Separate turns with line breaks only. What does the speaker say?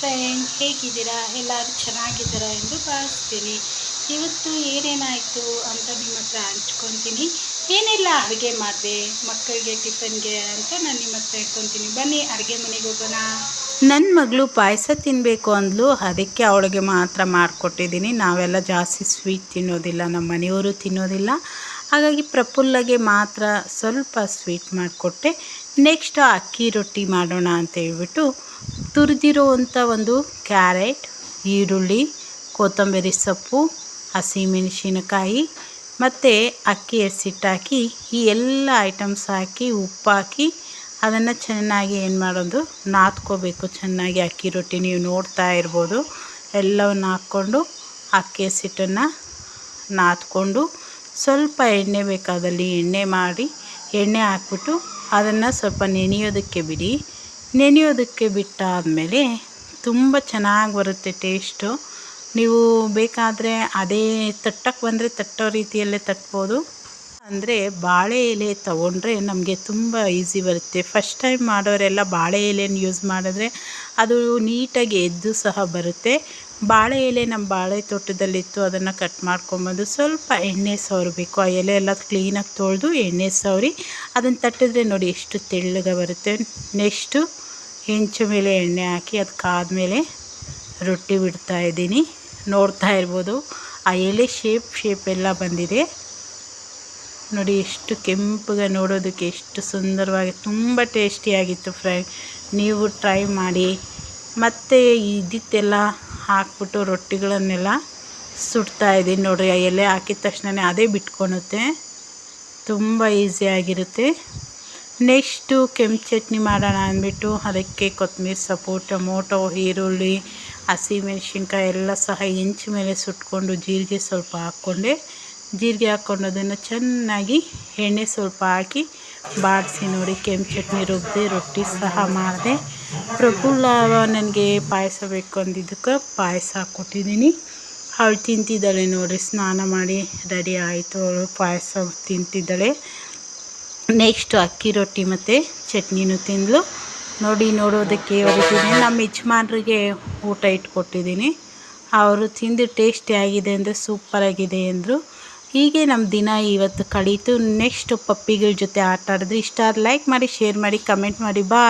Friend, ಹೇಗಿದ್ದೀರಾ? ಎಲ್ಲರೂ ಚೆನ್ನಾಗಿದ್ದೀರಾ ಎಂದು ಭಾವಿಸ್ತೀನಿ. ಇವತ್ತು ಏನೇನಾಯಿತು ಅಂತ ನಿಮ್ಮ ಹತ್ರ ಹಂಚ್ಕೊತೀನಿ. ಏನೆಲ್ಲ, ಅಡುಗೆ ಮಾಡಿದೆ. ಮಕ್ಕಳಿಗೆ ಟಿಫನ್ಗೆ ಅಂತ ನಾನು ನಿಮ್ಮ ಹತ್ರ ಇಟ್ಕೊತೀನಿ ಬನ್ನಿ, ಅಡುಗೆ ಮನೆಗೆ ಹೋಗೋಣ. ನನ್ನ ಮಗಳು ಪಾಯಸ ತಿನ್ನಬೇಕು ಅಂದ್ಲು. ಅದಕ್ಕೆ ಅವಳಿಗೆ ಮಾತ್ರ ಮಾಡಿಕೊಟ್ಟಿದ್ದೀನಿ ನಾವೆಲ್ಲ ಜಾಸ್ತಿ ಸ್ವೀಟ್ ತಿನ್ನೋದಿಲ್ಲ. ನಮ್ಮ ಮನೆಯವರು ತಿನ್ನೋದಿಲ್ಲ. ಹಾಗಾಗಿ ಪ್ರಫುಲ್ಲಗೆ ಮಾತ್ರ ಸ್ವಲ್ಪ ಸ್ವೀಟ್ ಮಾಡಿಕೊಟ್ಟೆ. ನೆಕ್ಸ್ಟ್ ಅಕ್ಕಿ ರೊಟ್ಟಿ ಮಾಡೋಣ ಅಂತ ಹೇಳ್ಬಿಟ್ಟು ತುರಿದಿರುವಂಥ ಒಂದು ಕ್ಯಾರೆಟ್, ಈರುಳ್ಳಿ, ಕೊತ್ತಂಬರಿ ಸೊಪ್ಪು, ಹಸಿಮೆಣಸಿನಕಾಯಿ ಮತ್ತು ಅಕ್ಕಿ ಎಸಿಟ್ಟಾಕಿ ಈ ಎಲ್ಲ ಐಟಮ್ಸ್ ಹಾಕಿ, ಉಪ್ಪಾಕಿ ಅದನ್ನು ಚೆನ್ನಾಗಿ ಏನು ಮಾಡೋದು, ನಾದ್ಕೋಬೇಕು. ಚೆನ್ನಾಗಿ ಅಕ್ಕಿ ರೊಟ್ಟಿ ನೀವು ನೋಡ್ತಾ ಇರ್ಬೋದು. ಎಲ್ಲವನ್ನು ಹಾಕ್ಕೊಂಡು ಅಕ್ಕಿ ಹಸಿಟ್ಟನ್ನು ನಾದ್ಕೊಂಡು ಸ್ವಲ್ಪ ಎಣ್ಣೆ ಬೇಕಾದಲ್ಲಿ ಎಣ್ಣೆ ಮಾಡಿ, ಎಣ್ಣೆ ಹಾಕ್ಬಿಟ್ಟು ಅದನ್ನು ಸ್ವಲ್ಪ ನೆನೆಯೋದಕ್ಕೆ ಬಿಡಿ. ನೆನೆಯೋದಕ್ಕೆ ಬಿಟ್ಟಾದಮೇಲೆ ತುಂಬ ಚೆನ್ನಾಗಿ ಬರುತ್ತೆ ಟೇಸ್ಟು. ನೀವು ಬೇಕಾದರೆ ಅದೇ ತಟ್ಟಕ್ಕೆ ಬಂದರೆ ತಟ್ಟೋ ರೀತಿಯಲ್ಲೇ ತಟ್ಬೋದು. ಅಂದರೆ ಬಾಳೆ ಎಲೆ ತಗೊಂಡ್ರೆ ನಮಗೆ ತುಂಬ ಈಸಿ ಬರುತ್ತೆ. ಫಸ್ಟ್ ಟೈಮ್ ಮಾಡೋರೆಲ್ಲ ಬಾಳೆ ಎಲೆನ ಯೂಸ್ ಮಾಡಿದ್ರೆ ಅದು ನೀಟಾಗಿ ಎದ್ದು ಸಹ ಬರುತ್ತೆ. ಬಾಳೆ ಎಲೆ ನಮ್ಮ ಬಾಳೆ ತೋಟದಲ್ಲಿತ್ತು, ಅದನ್ನು ಕಟ್ ಮಾಡ್ಕೊಂಬಂದು ಸ್ವಲ್ಪ ಎಣ್ಣೆ ಸವರಬೇಕು ಆ ಎಲೆ ಎಲ್ಲ ಕ್ಲೀನಾಗಿ ತೊಳೆದು ಎಣ್ಣೆ ಸವರಿ, ಅದನ್ನು ತಟ್ಟಿದ್ರೆ ನೋಡಿ ಎಷ್ಟು ತೆಳ್ಳಗೆ ಬರುತ್ತೆ. ನೆಕ್ಸ್ಟು ಹೆಂಚು ಮೇಲೆ ಎಣ್ಣೆ ಹಾಕಿ ಅದು ಕಾದ್ಮೇಲೆ ರೊಟ್ಟಿ ಬಿಡ್ತಾ ಇದ್ದೀನಿ. ನೋಡ್ತಾ ಇರ್ಬೋದು, ಆ ಎಲೆ ಶೇಪ್ ಶೇಪ್ ಎಲ್ಲ ಬಂದಿದೆ. ನೋಡಿ, ಎಷ್ಟು ಕೆಂಪಗೆ ನೋಡೋದಕ್ಕೆ ಎಷ್ಟು ಸುಂದರವಾಗಿ, ತುಂಬ ಟೇಸ್ಟಿಯಾಗಿತ್ತು ಫ್ರೈ. ನೀವು ಟ್ರೈ ಮಾಡಿ. ಮತ್ತು ಇದ್ದಿತ್ತೆಲ್ಲ ಹಾಕ್ಬಿಟ್ಟು ರೊಟ್ಟಿಗಳನ್ನೆಲ್ಲ ಸುಡ್ತಾ ಇದ್ದೀನಿ. ನೋಡಿರಿ, ಆ ಎಲೆ ಹಾಕಿದ ತಕ್ಷಣವೇ ಅದೇ ಬಿಟ್ಕೊಳುತ್ತೆ ತುಂಬ ಈಸಿಯಾಗಿರುತ್ತೆ ನೆಕ್ಸ್ಟು ಕೆಂಪು ಚಟ್ನಿ ಮಾಡೋಣ ಅಂದ್ಬಿಟ್ಟು ಅದಕ್ಕೆ ಕೊತ್ತಂಬರಿ ಸೊಪ್ಪು, ಟೊಮೊಟೊ, ಈರುಳ್ಳಿ ಹಸಿಮೆಣ್ಸಿನ್ಕಾಯಿ ಎಲ್ಲ ಸಹ ಹೆಂಚು ಮೇಲೆ ಸುಟ್ಕೊಂಡು ಜೀರಿಗೆ ಸ್ವಲ್ಪ ಹಾಕ್ಕೊಂಡೆ. ಜೀರಿಗೆ ಹಾಕ್ಕೊಂಡು ಅದನ್ನು ಚೆನ್ನಾಗಿ ಎಣ್ಣೆ ಸ್ವಲ್ಪ ಹಾಕಿ ಬಾಡಿಸಿ ನೋಡಿ ಕೆಂಪು ಚಟ್ನಿ ರುಬ್ಬಿ ರೊಟ್ಟಿ ಸಹ ಮಾಡಿದೆ. ಪ್ರಫುಲ್ಲ ನನಗೆ ಪಾಯಸ ಬೇಕು ಅಂದಿದ್ದಕ್ಕೆ ಪಾಯಸ ಹಾಕ್ಕೊಟ್ಟಿದ್ದೀನಿ ಅವಳು ತಿಂತಿದ್ದಾಳೆ ನೋಡಿ, ಸ್ನಾನ ಮಾಡಿ ರೆಡಿ ಆಯಿತು. ಅವಳು ಪಾಯಸ ತಿಂತಿದ್ದಾಳೆ. ನೆಕ್ಸ್ಟ್ ಅಕ್ಕಿ ರೊಟ್ಟಿ ಮತ್ತು ಚಟ್ನಿನೂ ತಿಂದಳು ನೋಡಿ, ನೋಡೋದಕ್ಕೆ ಹೊರಟಿದ್ದೀನಿ ನಮ್ಮ ಯಜಮಾನ್ರಿಗೆ ಊಟ ಇಟ್ಕೊಟ್ಟಿದ್ದೀನಿ. ಅವರು ತಿಂದು ಟೇಸ್ಟಿ ಆಗಿದೆ ಅಂದರೆ ಸೂಪರಾಗಿದೆ ಅಂದರು ಹೀಗೆ ನಮ್ಮ ದಿನ ಇವತ್ತು ಕಳೀತು. ನೆಕ್ಸ್ಟ್ ಪಪ್ಪಿಗಳ ಜೊತೆ ಆಟ ಆಡಿದ್ರೆ ಇಷ್ಟ ಲೈಕ್ ಮಾಡಿ ಶೇರ್ ಮಾಡಿ ಕಮೆಂಟ್ ಮಾಡಿ. ಬಾ